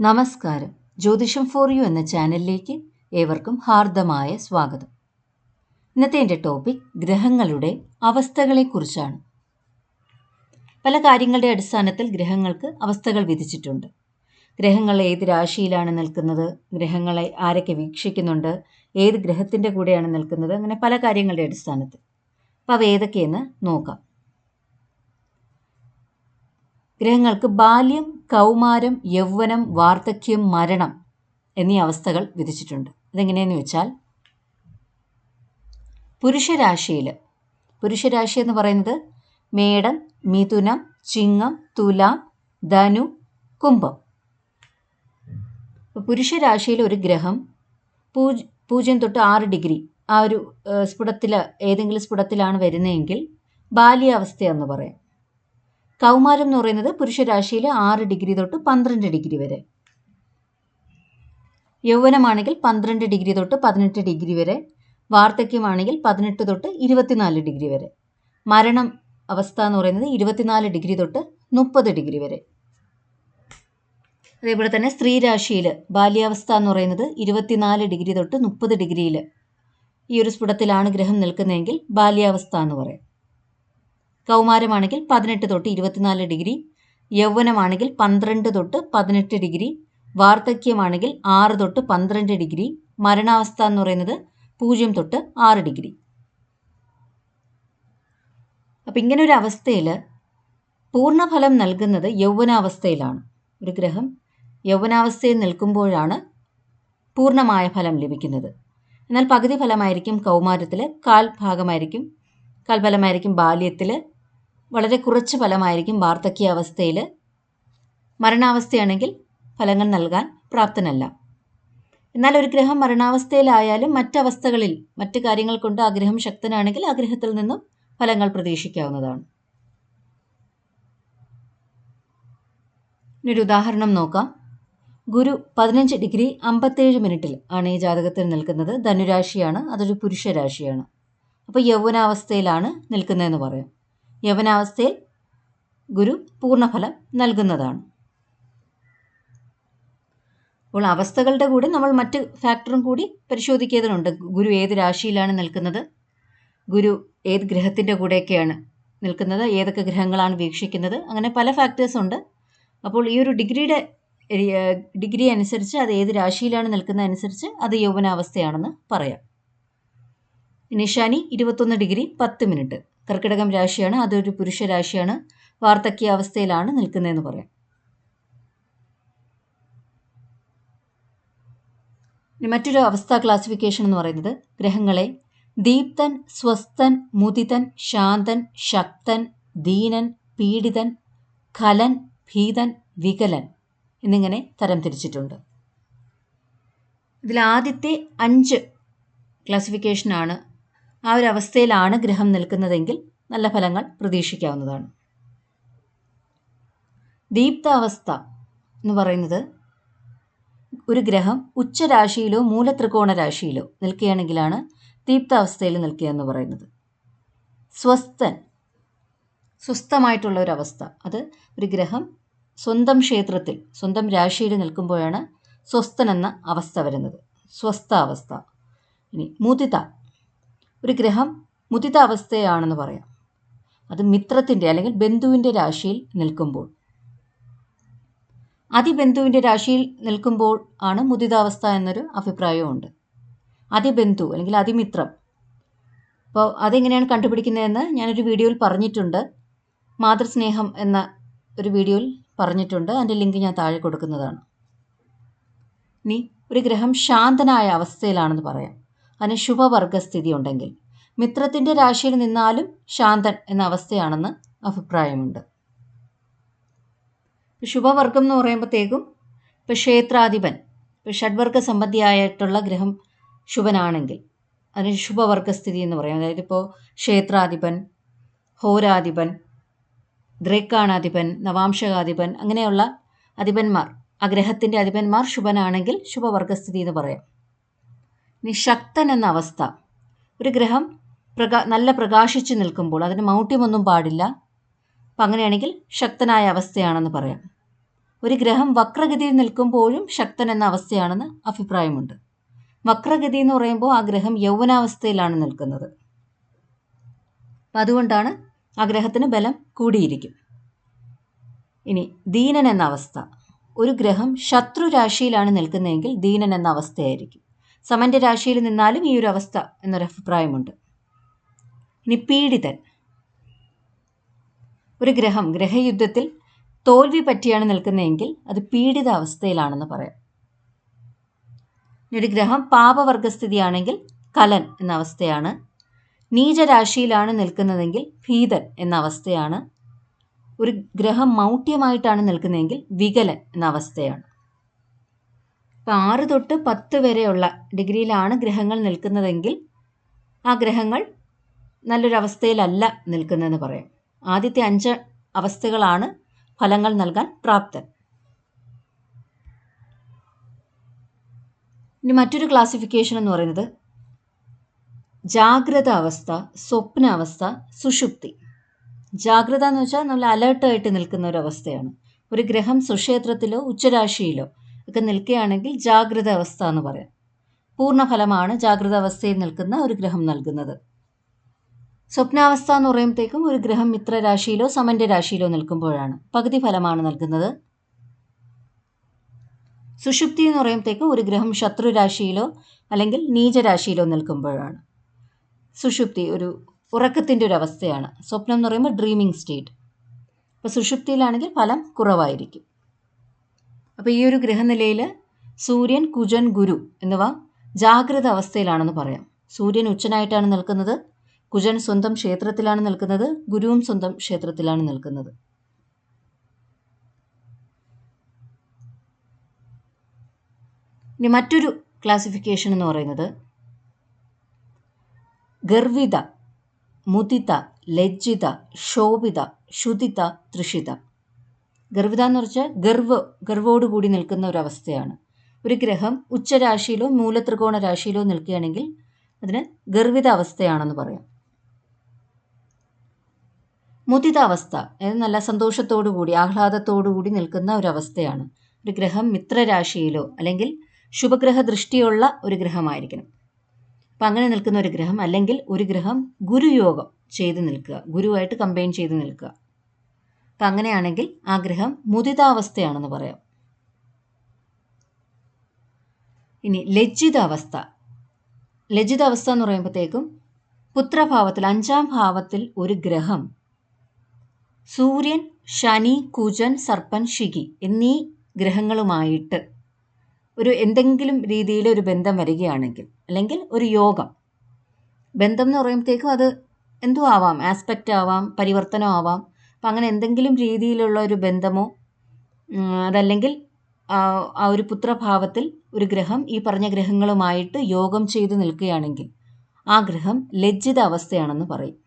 നമസ്കാരം. ജ്യോതിഷം for you എന്ന ചാനലിലേക്ക് ഏവർക്കും ഹാർദമായ സ്വാഗതം. ഇന്നത്തെ എന്റെ ടോപ്പിക് ഗ്രഹങ്ങളുടെ അവസ്ഥകളെക്കുറിച്ചാണ്. പല കാര്യങ്ങളുടെ അടിസ്ഥാനത്തിൽ ഗ്രഹങ്ങൾക്ക് അവസ്ഥകൾ വിധിച്ചിട്ടുണ്ട്. ഗ്രഹങ്ങൾ ഏത് രാശിയിലാണ് നിൽക്കുന്നത്? ഗ്രഹങ്ങളെ ആരൊക്കെ വീക്ഷിക്കുന്നുണ്ട്? ഏത് ഗ്രഹത്തിന്റെ കൂടെയാണ് നിൽക്കുന്നത്? അങ്ങനെ പല കാര്യങ്ങളുടെ അടിസ്ഥാനത്തിൽ. അപ്പോൾ അവ ഏതൊക്കെയെന്ന് നോക്കാം. ഗ്രഹങ്ങൾക്ക് ബാല്യം കൗമാരം യൗവനം വാർദ്ധക്യം മരണം എന്നീ അവസ്ഥകൾ വിധിച്ചിട്ടുണ്ട്. അതെങ്ങനെയെന്ന് വെച്ചാൽ പുരുഷരാശിയിൽ പുരുഷരാശി എന്ന് പറയുന്നത് മേടം മിഥുനം ചിങ്ങം തുലാം ധനു കുംഭം. പുരുഷരാശിയിൽ ഒരു ഗ്രഹം പൂജ പൂജ്യം തൊട്ട് ആറ് ഡിഗ്രി ആ ഒരു സ്ഫുടത്തിൽ ഏതെങ്കിലും സ്ഫുടത്തിലാണ് വരുന്നതെങ്കിൽ ബാല്യാവസ്ഥയെന്ന് പറയാം. കൗമാരം എന്ന് പറയുന്നത് പുരുഷരാശിയിൽ ആറ് ഡിഗ്രി തൊട്ട് പന്ത്രണ്ട് ഡിഗ്രി വരെ. യൗവനമാണെങ്കിൽ പന്ത്രണ്ട് ഡിഗ്രി തൊട്ട് പതിനെട്ട് ഡിഗ്രി വരെ. വാർദ്ധക്യമാണെങ്കിൽ പതിനെട്ട് തൊട്ട് ഇരുപത്തിനാല് ഡിഗ്രി വരെ. മരണം അവസ്ഥ എന്ന് പറയുന്നത് ഇരുപത്തിനാല് ഡിഗ്രി തൊട്ട് മുപ്പത് ഡിഗ്രി വരെ. അതേപോലെ തന്നെ സ്ത്രീരാശിയിൽ ബാല്യാവസ്ഥ എന്ന് പറയുന്നത് ഇരുപത്തിനാല് ഡിഗ്രി തൊട്ട് മുപ്പത് ഡിഗ്രിയിൽ ഈ ഒരു സ്ഫുടത്തിലാണ് ഗ്രഹം നിൽക്കുന്നതെങ്കിൽ ബാല്യാവസ്ഥ എന്ന് പറയും. കൗമാരമാണെങ്കിൽ പതിനെട്ട് തൊട്ട് ഇരുപത്തിനാല് ഡിഗ്രി യൗവനമാണെങ്കിൽ പന്ത്രണ്ട് തൊട്ട് പതിനെട്ട് ഡിഗ്രി വാർദ്ധക്യമാണെങ്കിൽ ആറ് തൊട്ട് പന്ത്രണ്ട് ഡിഗ്രി മരണാവസ്ഥ എന്ന് പറയുന്നത് പൂജ്യം തൊട്ട് ആറ് ഡിഗ്രി. അപ്പം ഇങ്ങനെ ഒരു അവസ്ഥയിൽ പൂർണഫലം നൽകുന്നത് യൗവനാവസ്ഥയിലാണ്. ഒരു ഗ്രഹം യൗവനാവസ്ഥയിൽ നിൽക്കുമ്പോഴാണ് പൂർണമായ ഫലം ലഭിക്കുന്നത്. എന്നാൽ പകുതി ഫലമായിരിക്കും കൗമാരത്തിൽ കാൽ ഭാഗമായിരിക്കും കാൽഫലമായിരിക്കും ബാല്യത്തിൽ വളരെ കുറച്ച് ഫലമായിരിക്കും വാർദ്ധക്യാവസ്ഥയിൽ മരണാവസ്ഥയാണെങ്കിൽ ഫലങ്ങൾ നൽകാൻ പ്രാപ്തനല്ല. എന്നാൽ ഒരു ഗ്രഹം മരണാവസ്ഥയിലായാലും മറ്റവസ്ഥകളിൽ മറ്റ് കാര്യങ്ങൾ കൊണ്ട് ആ ഗ്രഹം ശക്തനാണെങ്കിൽ ആ ഗ്രഹത്തിൽ നിന്നും ഫലങ്ങൾ പ്രതീക്ഷിക്കാവുന്നതാണ്. ഒരു ഉദാഹരണം നോക്കാം. ഗുരു പതിനഞ്ച് ഡിഗ്രി അമ്പത്തേഴ് മിനിറ്റിൽ ആണ് ഈ ജാതകത്തിൽ നിൽക്കുന്നത്. ധനുരാശിയാണ് അതൊരു പുരുഷരാശിയാണ്. അപ്പോൾ യൗവനാവസ്ഥയിലാണ് നിൽക്കുന്നതെന്ന് പറയാം. യൗവനാവസ്ഥയിൽ ഗുരു പൂർണഫലം നൽകുന്നതാണ്. അപ്പോൾ അവസ്ഥകളുടെ കൂടെ നമ്മൾ മറ്റ് ഫാക്ടറും കൂടി പരിശോധിക്കേണ്ടതുണ്ട്. ഗുരു ഏത് രാശിയിലാണ് നിൽക്കുന്നത്? ഗുരു ഏത് ഗ്രഹത്തിന്റെ കൂടെയൊക്കെയാണ് നിൽക്കുന്നത്? ഏതൊക്കെ ഗ്രഹങ്ങളാണ് വീക്ഷിക്കുന്നത്? അങ്ങനെ പല ഫാക്ടേഴ്സ് ഉണ്ട്. അപ്പോൾ ഈ ഒരു ഡിഗ്രിയുടെ ഡിഗ്രി അനുസരിച്ച് അത് ഏത് രാശിയിലാണ് നിൽക്കുന്നത് അനുസരിച്ച് അത് യൗവനാവസ്ഥയാണെന്ന് പറയാം. ഇനി ശനി ഇരുപത്തൊന്ന് ഡിഗ്രി പത്ത് മിനിറ്റ്. കർക്കിടകം രാശിയാണ് അതൊരു പുരുഷ രാശിയാണ്. വാർദ്ധക്യാവസ്ഥയിലാണ് നിൽക്കുന്നതെന്ന് പറയാം. മറ്റൊരു അവസ്ഥ ക്ലാസിഫിക്കേഷൻ എന്ന് പറയുന്നത് ഗ്രഹങ്ങളെ. ദീപ്തൻ സ്വസ്ഥൻ മുദിതൻ ശാന്തൻ ശക്തൻ ദീനൻ പീഡിതൻ ഖലൻ ഭീതൻ വികലൻ എന്നിങ്ങനെ തരംതിരിച്ചിട്ടുണ്ട്. ഇതിൽ ആദ്യത്തെ അഞ്ച് ക്ലാസിഫിക്കേഷനാണ് ആ ഒരു അവസ്ഥയിലാണ് ഗ്രഹം നിൽക്കുന്നതെങ്കിൽ നല്ല ഫലങ്ങൾ പ്രതീക്ഷിക്കാവുന്നതാണ്. ദീപ്താവസ്ഥ എന്ന് പറയുന്നത് ഒരു ഗ്രഹം ഉച്ചരാശിയിലോ മൂലത്രികോണ രാശിയിലോ നിൽക്കുകയാണെങ്കിലാണ് ദീപ്താവസ്ഥയിൽ നിൽക്കുക എന്ന് പറയുന്നത്. സ്വസ്ഥൻ സ്വസ്ഥമായിട്ടുള്ള ഒരു അവസ്ഥ അത് ഒരു ഗ്രഹം സ്വന്തം ക്ഷേത്രത്തിൽ സ്വന്തം രാശിയിൽ നിൽക്കുമ്പോഴാണ് സ്വസ്ഥൻ എന്ന അവസ്ഥ വരുന്നത്. സ്വസ്ഥ അവസ്ഥ ഇനി മുദിത ഒരു ഗ്രഹം മുദിത അവസ്ഥയാണെന്ന് പറയാം. അത് മിത്രത്തിന്റെ അല്ലെങ്കിൽ ബന്ധുവിന്റെ രാശിയിൽ നിൽക്കുമ്പോൾ. അതിബന്ധുവിന്റെ രാശിയിൽ നിൽക്കുമ്പോൾ ആണ് മുദിതാവസ്ഥ എന്നൊരു അഭിപ്രായമുണ്ട് അതിബന്ധു അല്ലെങ്കിൽ അതിമിത്രം. അപ്പോൾ അതെങ്ങനെയാണ് കണ്ടുപിടിക്കുന്നതെന്ന് ഞാനൊരു വീഡിയോയിൽ പറഞ്ഞിട്ടുണ്ട്. മാതൃസ്നേഹം എന്ന ഒരു വീഡിയോയിൽ പറഞ്ഞിട്ടുണ്ട്. അതിന്റെ ലിങ്ക് ഞാൻ താഴെ കൊടുക്കുന്നതാണ്. ഇനി ഒരു ഗ്രഹം ശാന്തനായ അവസ്ഥയിലാണെന്ന് പറയാം. അതിന് ശുഭവർഗസ്ഥിതി ഉണ്ടെങ്കിൽ. മിത്രത്തിന്റെ രാശിയിൽ നിന്നാലും ശാന്തൻ എന്ന അവസ്ഥയാണെന്ന് അഭിപ്രായമുണ്ട്. ശുഭവർഗം എന്ന് പറയുമ്പോഴത്തേക്കും ഇപ്പോൾ ക്ഷേത്രാധിപൻ ഇപ്പോൾ ഷഡ്വർഗ സംബന്ധിയായിട്ടുള്ള ഗ്രഹം ശുഭനാണെങ്കിൽ അതിന് ശുഭവർഗസ്ഥിതി എന്ന് പറയും. അതായത് ഇപ്പോൾ ക്ഷേത്രാധിപൻ ഹോരാധിപൻ ദ്രേക്കാണാധിപൻ നവാംശകാധിപൻ അങ്ങനെയുള്ള അധിപന്മാർ ആ ഗ്രഹത്തിന്റെ അധിപന്മാർ ശുഭനാണെങ്കിൽ ശുഭവർഗസ്ഥിതി എന്ന് പറയാം. ഇനി ശക്തൻ എന്ന അവസ്ഥ ഒരു ഗ്രഹം പ്രകാ നല്ല പ്രകാശിച്ച് നിൽക്കുമ്പോൾ അതിന് മൗഢ്യമൊന്നും പാടില്ല. അപ്പം അങ്ങനെയാണെങ്കിൽ ശക്തനായ അവസ്ഥയാണെന്ന് പറയാം. ഒരു ഗ്രഹം വക്രഗതിയിൽ നിൽക്കുമ്പോഴും ശക്തൻ എന്ന അവസ്ഥയാണെന്ന് അഭിപ്രായമുണ്ട്. വക്രഗതി എന്ന് പറയുമ്പോൾ ആ ഗ്രഹം യൗവനാവസ്ഥയിലാണ് നിൽക്കുന്നത്. അപ്പം അതുകൊണ്ടാണ് ആ ഗ്രഹത്തിന് ബലം കൂടിയിരിക്കും. ഇനി ദീനൻ എന്ന അവസ്ഥ. ഒരു ഗ്രഹം ശത്രു രാശിയിലാണ് നിൽക്കുന്നതെങ്കിൽ ദീനൻ എന്ന അവസ്ഥയായിരിക്കും. സമന്റെ രാശിയിൽ നിന്നാലും ഈ ഒരു അവസ്ഥ എന്നൊരു അഭിപ്രായമുണ്ട് ഇനി പീഡിതൻ ഒരു ഗ്രഹം ഗ്രഹയുദ്ധത്തിൽ തോൽവി പറ്റിയാണ് നിൽക്കുന്നതെങ്കിൽ അത് പീഡിത അവസ്ഥയിലാണെന്ന് പറയാം. ഒരു ഗ്രഹം പാപവർഗസ്ഥിതിയാണെങ്കിൽ കലൻ എന്ന അവസ്ഥയാണ്. നീചരാശിയിലാണ് നിൽക്കുന്നതെങ്കിൽ ഭീതൻ എന്ന അവസ്ഥയാണ്. ഒരു ഗ്രഹം മൗഢ്യമായിട്ടാണ് നിൽക്കുന്നതെങ്കിൽ വികലൻ എന്ന അവസ്ഥയാണ്. ഇപ്പം ആറ് തൊട്ട് പത്ത് വരെയുള്ള ഡിഗ്രിയിലാണ് ഗ്രഹങ്ങൾ നിൽക്കുന്നതെങ്കിൽ ആ ഗ്രഹങ്ങൾ നല്ലൊരവസ്ഥയിലല്ല നിൽക്കുന്നതെന്ന് പറയാം. ആദ്യത്തെ അഞ്ച് അവസ്ഥകളാണ് ഫലങ്ങൾ നൽകാൻ പ്രാപ്തൻ. ഇനി മറ്റൊരു ക്ലാസിഫിക്കേഷൻ എന്ന് പറയുന്നത് ജാഗ്രത അവസ്ഥ സ്വപ്ന അവസ്ഥ സുഷുപ്തി. ജാഗ്രത എന്ന് വെച്ചാൽ നല്ല അലേർട്ടായിട്ട് നിൽക്കുന്ന ഒരു അവസ്ഥയാണ്. ഒരു ഗ്രഹം സുക്ഷേത്രത്തിലോ ഉച്ചരാശിയിലോ ഒക്കെ നിൽക്കുകയാണെങ്കിൽ ജാഗ്രത അവസ്ഥ എന്ന് പറയാം. പൂർണഫലമാണ് ജാഗ്രത അവസ്ഥയിൽ നിൽക്കുന്ന ഒരു ഗ്രഹം നൽകുന്നത്. സ്വപ്നാവസ്ഥ എന്ന് പറയുമ്പോഴത്തേക്കും ഒരു ഗ്രഹം മിത്രരാശിയിലോ സമന്റെ രാശിയിലോ നിൽക്കുമ്പോഴാണ്. പകുതി ഫലമാണ് നൽകുന്നത്. സുഷുപ്തി എന്ന് പറയുമ്പോഴത്തേക്കും ഒരു ഗ്രഹം ശത്രുരാശിയിലോ അല്ലെങ്കിൽ നീചരാശിയിലോ നിൽക്കുമ്പോഴാണ്. സുഷുപ്തി ഒരു ഉറക്കത്തിന്റെ ഒരു അവസ്ഥയാണ്. സ്വപ്നം എന്ന് പറയുമ്പോൾ ഡ്രീമിങ് സ്റ്റേറ്റ് അപ്പോൾ സുഷുപ്തിയിലാണെങ്കിൽ ഫലം കുറവായിരിക്കും. അപ്പോൾ ഈ ഒരു ഗ്രഹനിലയിൽ സൂര്യൻ കുജൻ ഗുരു എന്നിവ ജാഗ്രത അവസ്ഥയിലാണെന്ന് പറയാം. സൂര്യൻ ഉച്ചനായിട്ടാണ് നിൽക്കുന്നത്. കുജൻ സ്വന്തം ക്ഷേത്രത്തിലാണ് നിൽക്കുന്നത് ഗുരുവും സ്വന്തം ക്ഷേത്രത്തിലാണ് നിൽക്കുന്നത്. ഇനി മറ്റൊരു ക്ലാസിഫിക്കേഷൻ എന്ന് പറയുന്നത് ഗർവിത മുദിത ലജ്ജിത ശോഭിത ശുതിത തൃഷിത ഗർവിത എന്ന് വെച്ചാൽ ഗർവ് ഗർവോട് കൂടി നിൽക്കുന്ന ഒരു അവസ്ഥയാണ്. ഒരു ഗ്രഹം ഉച്ചരാശിയിലോ മൂലത്രികോണ രാശിയിലോ നിൽക്കുകയാണെങ്കിൽ അതിന് ഗർവിത അവസ്ഥയാണെന്ന് പറയാം. മുദിത അവസ്ഥ അതായത് നല്ല സന്തോഷത്തോടു കൂടി ആഹ്ലാദത്തോടു കൂടി നിൽക്കുന്ന ഒരു അവസ്ഥയാണ് ഒരു ഗ്രഹം മിത്രരാശിയിലോ അല്ലെങ്കിൽ ശുഭഗ്രഹ ദൃഷ്ടിയുള്ള ഒരു ഗ്രഹമായിരിക്കണം. അപ്പം അങ്ങനെ നിൽക്കുന്ന ഒരു ഗ്രഹം അല്ലെങ്കിൽ ഒരു ഗ്രഹം ഗുരുയോഗം ചെയ്ത് നിൽക്കുക ഗുരുവായിട്ട് കമ്പൈൻ ചെയ്ത് നിൽക്കുക. അപ്പം അങ്ങനെയാണെങ്കിൽ ആ ഗ്രഹം മുദിതാവസ്ഥയാണെന്ന് പറയാം. ഇനി ലജ്ജിതാവസ്ഥ. ലജ്ജിതാവസ്ഥ എന്ന് പറയുമ്പോഴത്തേക്കും പുത്രഭാവത്തിൽ അഞ്ചാം ഭാവത്തിൽ ഒരു ഗ്രഹം സൂര്യൻ ശനി കുജൻ സർപ്പൻ ശിഖി എന്നീ ഗ്രഹങ്ങളുമായിട്ട് ഒരു എന്തെങ്കിലും രീതിയിൽ ഒരു ബന്ധം വരികയാണെങ്കിൽ അല്ലെങ്കിൽ ഒരു യോഗം. ബന്ധം എന്ന് പറയുമ്പോഴത്തേക്കും അത് എന്തോ ആവാം ആസ്പെക്റ്റ് ആവാം പരിവർത്തനം ആവാം. അപ്പം അങ്ങനെ എന്തെങ്കിലും രീതിയിലുള്ള ഒരു ബന്ധമോ അതല്ലെങ്കിൽ ആ ഒരു പുത്രഭാവത്തിൽ ഒരു ഗ്രഹം ഈ പറഞ്ഞ ഗ്രഹങ്ങളുമായിട്ട് യോഗം ചെയ്തു നിൽക്കുകയാണെങ്കിൽ ആ ഗ്രഹം ലജ്ജിത അവസ്ഥയാണെന്ന് പറയും.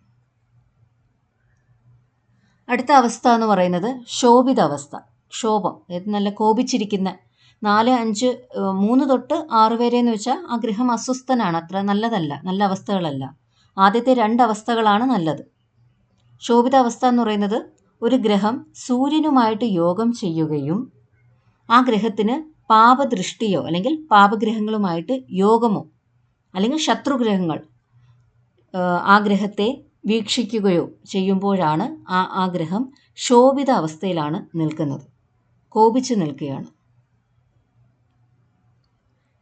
അടുത്ത അവസ്ഥ എന്ന് പറയുന്നത് ശോഭിത അവസ്ഥ ക്ഷോഭം അതായത് നല്ല കോപിച്ചിരിക്കുന്ന നാല് അഞ്ച് മൂന്ന് തൊട്ട് ആറ് വരെ എന്ന് വെച്ചാൽ ആ ഗൃഹം അസ്വസ്ഥനാണ് അത്ര നല്ലതല്ല നല്ല അവസ്ഥകളല്ല. ആദ്യത്തെ രണ്ട് അവസ്ഥകളാണ് നല്ലത്. ശോഭിത അവസ്ഥ എന്ന് പറയുന്നത് ഒരു ഗ്രഹം സൂര്യനുമായിട്ട് യോഗം ചെയ്യുകയും ആ ഗ്രഹത്തിന് പാപദൃഷ്ടിയോ അല്ലെങ്കിൽ പാപഗ്രഹങ്ങളുമായിട്ട് യോഗമോ അല്ലെങ്കിൽ ശത്രുഗ്രഹങ്ങൾ ആ ഗ്രഹത്തെ വീക്ഷിക്കുകയോ ചെയ്യുമ്പോഴാണ് ആ ആഗ്രഹം ഗ്രഹം ശോഭിത അവസ്ഥയിലാണ് നിൽക്കുന്നത്. കോപിച്ച് നിൽക്കുകയാണ്.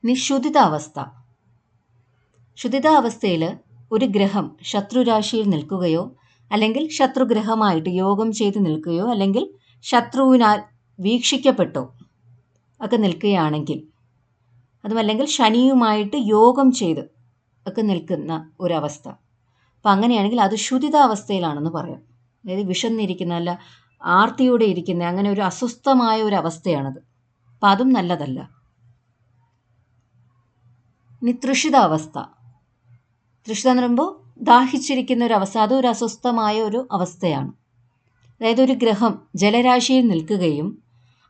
നിശുദ്ധിതാവസ്ഥ ശുദ്ധിതാവസ്ഥയിൽ ഒരു ഗ്രഹം ശത്രുരാശിയിൽ നിൽക്കുകയോ അല്ലെങ്കിൽ ശത്രുഗ്രഹമായിട്ട് യോഗം ചെയ്ത് നിൽക്കുകയോ അല്ലെങ്കിൽ ശത്രുവിനാൽ വീക്ഷിക്കപ്പെട്ടോ ഒക്കെ നിൽക്കുകയാണെങ്കിൽ അതുമല്ലെങ്കിൽ ശനിയുമായിട്ട് യോഗം ചെയ്ത് ഒക്കെ നിൽക്കുന്ന ഒരവസ്ഥ. അപ്പം അങ്ങനെയാണെങ്കിൽ അത് ശുദ്ധിതാവസ്ഥയിലാണെന്ന് പറയാം. അതായത് വിഷന്നിരിക്കുന്ന അല്ല ആർത്തിയോടെ ഇരിക്കുന്ന അങ്ങനെ ഒരു അസ്വസ്ഥമായ ഒരു അവസ്ഥയാണത്. അപ്പം അതും നല്ലതല്ല. ഇനി തൃഷിതാവസ്ഥ. തൃഷിത എന്ന് പറയുമ്പോൾ ദാഹിച്ചിരിക്കുന്ന ഒരു അവസ്ഥ അത് ഒരു അസ്വസ്ഥമായ ഒരു അവസ്ഥയാണ്. അതായത് ഒരു ഗ്രഹം ജലരാശിയിൽ നിൽക്കുകയും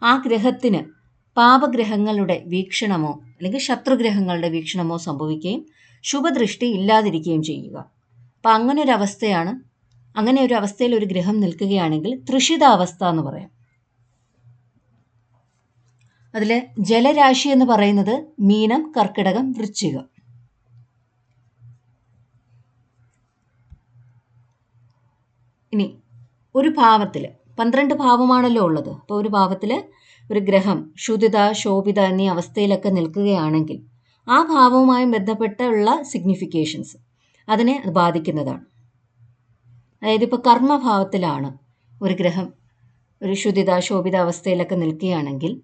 ആ ഗ്രഹത്തിന് പാപഗ്രഹങ്ങളുടെ വീക്ഷണമോ അല്ലെങ്കിൽ ശത്രുഗ്രഹങ്ങളുടെ വീക്ഷണമോ സംഭവിക്കുകയും ശുഭദൃഷ്ടി ഇല്ലാതിരിക്കുകയും ചെയ്യുക. അപ്പം അങ്ങനെ ഒരു അവസ്ഥയാണ് അങ്ങനെ ഒരു അവസ്ഥയിൽ ഒരു ഗ്രഹം നിൽക്കുകയാണെങ്കിൽ തൃഷിതാവസ്ഥ എന്ന് പറയാം. അതിൽ ജലരാശി എന്ന് പറയുന്നത് മീനം കർക്കിടകം വൃശ്ചികം. ഇനി ഒരു ഭാവത്തിൽ പന്ത്രണ്ട് ഭാവമാണല്ലോ ഉള്ളത്. അപ്പോൾ ഒരു ഭാവത്തിൽ ഒരു ഗ്രഹം ക്ഷുതിത ശോഭിത എന്നീ അവസ്ഥയിലൊക്കെ നിൽക്കുകയാണെങ്കിൽ ആ ഭാവവുമായി ബന്ധപ്പെട്ടുള്ള സിഗ്നിഫിക്കേഷൻസ് അതിനെ അത് ബാധിക്കുന്നതാണ്. അതായത് ഇപ്പോൾ കർമ്മഭാവത്തിലാണ് ഒരു ഗ്രഹം ഒരു ശുദ്ധിത ശോഭിത അവസ്ഥയിലൊക്കെ നിൽക്കുകയാണെങ്കിൽ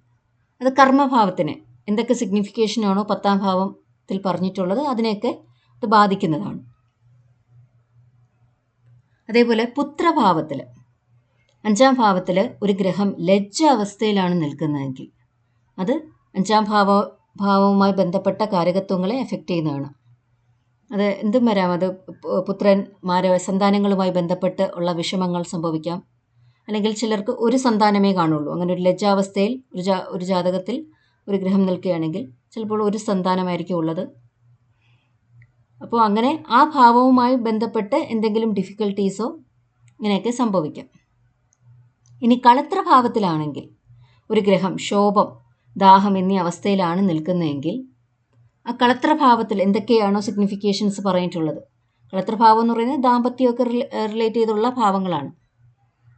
അത് കർമ്മഭാവത്തിന് എന്തൊക്കെ സിഗ്നിഫിക്കേഷനാണോ പത്താം ഭാവത്തിൽ പറഞ്ഞിട്ടുള്ളത് അതിനെയൊക്കെ അത് ബാധിക്കുന്നതാണ്. അതേപോലെ പുത്രഭാവത്തിൽ അഞ്ചാം ഭാവത്തിൽ ഒരു ഗ്രഹം ലജ്ജ അവസ്ഥയിലാണ് നിൽക്കുന്നതെങ്കിൽ അത് അഞ്ചാം ഭാവ ഭാവവുമായി ബന്ധപ്പെട്ട കാരകത്വങ്ങളെ എഫക്റ്റ് ചെയ്യുന്നതാണ്. അത് എന്തും വരാം. അത് പുത്രന്മാരെ സന്താനങ്ങളുമായി ബന്ധപ്പെട്ട് ഉള്ള വിഷമങ്ങൾ സംഭവിക്കാം. അല്ലെങ്കിൽ ചിലർക്ക് ഒരു സന്താനമേ കാണുള്ളൂ. അങ്ങനെ ഒരു ലജ്ജാവസ്ഥയിൽ ഒരു ജാ ഒരു ജാതകത്തിൽ ഒരു ഗ്രഹം നിൽക്കുകയാണെങ്കിൽ ചിലപ്പോൾ ഒരു സന്താനമായിരിക്കും ഉള്ളത്. അപ്പോൾ അങ്ങനെ ആ ഭാവവുമായി ബന്ധപ്പെട്ട് എന്തെങ്കിലും ഡിഫിക്കൽട്ടീസോ ഇങ്ങനെയൊക്കെ സംഭവിക്കാം. ഇനി കളത്ര ഭാവത്തിലാണെങ്കിൽ ഒരു ഗ്രഹം ശോഭം ദാഹം എന്നീ അവസ്ഥയിലാണ് നിൽക്കുന്നതെങ്കിൽ ആ കളത്രഭാവത്തിൽ എന്തൊക്കെയാണോ സിഗ്നിഫിക്കേഷൻസ് പറഞ്ഞിട്ടുള്ളത്? കളത്രഭാവം എന്ന് പറയുന്നത് ദാമ്പത്യമൊക്കെ റിലേറ്റ് ചെയ്തുള്ള ഭാവങ്ങളാണ്.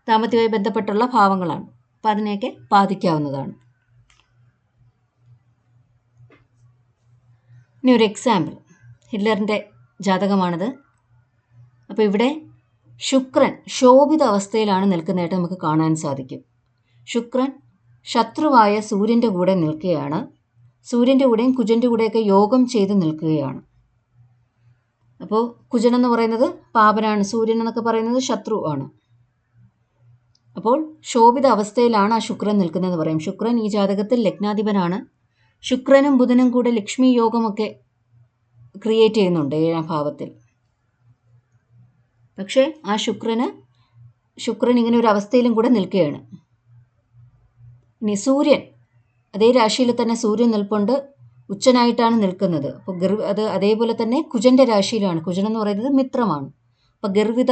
ദാമ്പത്യമായി ബന്ധപ്പെട്ടുള്ള ഭാവങ്ങളാണ്. അപ്പം അതിനെയൊക്കെ ബാധിക്കാവുന്നതാണ്. ഇനി ഒരു എക്സാമ്പിൾ ഹിറ്റ്ലറിന്റെ ജാതകമാണിത്. അപ്പോൾ ഇവിടെ ശുക്രൻ ശോഭിത അവസ്ഥയിലാണ് നിൽക്കുന്നതായിട്ട് നമുക്ക് കാണാൻ സാധിക്കും. ശുക്രൻ ശത്രുവായ സൂര്യന്റെ കൂടെ നിൽക്കുകയാണ്. സൂര്യന്റെ കൂടെയും കുജന്റെ കൂടെയൊക്കെ യോഗം ചെയ്ത് നിൽക്കുകയാണ്. അപ്പോൾ കുജൻ എന്ന് പറയുന്നത് പാപനാണ് സൂര്യൻ എന്നൊക്കെ പറയുന്നത് ശത്രു ആണ്. അപ്പോൾ ശോഭിത അവസ്ഥയിലാണ് ആ ശുക്രൻ നിൽക്കുന്നതെന്ന് പറയും. ശുക്രൻ ഈ ജാതകത്തിൽ ലഗ്നാധിപനാണ്. ശുക്രനും ബുധനും കൂടെ ലക്ഷ്മി യോഗമൊക്കെ ക്രിയേറ്റ് ചെയ്യുന്നുണ്ട് ഏഴാം ഭാവത്തിൽ. പക്ഷേ ആ ശുക്രന് ശുക്രൻ ഇങ്ങനെ ഒരു അവസ്ഥയിലും കൂടെ നിൽക്കുകയാണ്. ഇനി സൂര്യൻ അതേ രാശിയിൽ തന്നെ സൂര്യൻ നിൽപ്പുണ്ട്. ഉച്ചനായിട്ടാണ് നിൽക്കുന്നത്. അപ്പോൾ ഗർവ അത് അതേപോലെ തന്നെ കുജന്റെ രാശിയിലാണ്. കുജൻ എന്ന് പറയുന്നത് മിത്രമാണ്. അപ്പോൾ ഗർവിത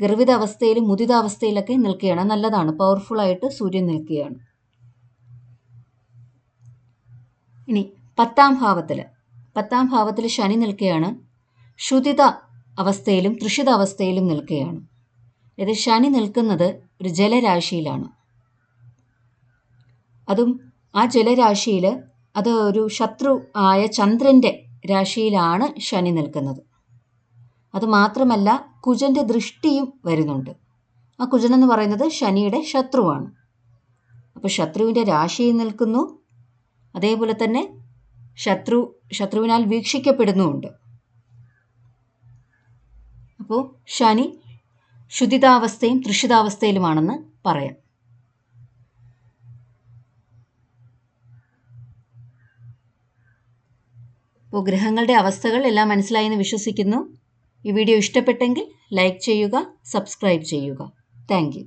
ഗർവിത അവസ്ഥയിലും മുദിത അവസ്ഥയിലൊക്കെ നിൽക്കുകയാണ്. നല്ലതാണ്. പവർഫുള്ളായിട്ട് സൂര്യൻ നിൽക്കുകയാണ്. ഇനി പത്താം ഭാവത്തിൽ പത്താം ഭാവത്തിൽ ശനി നിൽക്കുകയാണ്. ശുതിത അവസ്ഥയിലും തൃഷിത അവസ്ഥയിലും നിൽക്കുകയാണ്. ഇത് ശനി നിൽക്കുന്നത് ഒരു ജലരാശിയിലാണ്. അതും ആ ജലരാശിയിൽ അത് ഒരു ശത്രു ആയ ചന്ദ്രന്റെ രാശിയിലാണ് ശനി നിൽക്കുന്നത്. അത് മാത്രമല്ല കുജന്റെ ദൃഷ്ടിയും വരുന്നുണ്ട്. ആ കുജൻ എന്ന് പറയുന്നത് ശനിയുടെ ശത്രുവാണ്. അപ്പോൾ ശത്രുവിന്റെ രാശിയിൽ നിൽക്കുന്നു. അതേപോലെ തന്നെ ശത്രു ശത്രുവിനാൽ വീക്ഷിക്കപ്പെടുന്നുമുണ്ട്. അപ്പോൾ ശനി ശുദ്ധിതാവസ്ഥയും തൃഷിതാവസ്ഥയിലുമാണെന്ന് പറയാം. അപ്പോൾ ഗ്രഹങ്ങളുടെ അവസ്ഥകൾ എല്ലാം മനസ്സിലായെന്ന് വിശ്വസിക്കുന്നു. ഈ വീഡിയോ ഇഷ്ടപ്പെട്ടെങ്കിൽ ലൈക്ക് ചെയ്യുക സബ്സ്ക്രൈബ് ചെയ്യുക. താങ്ക്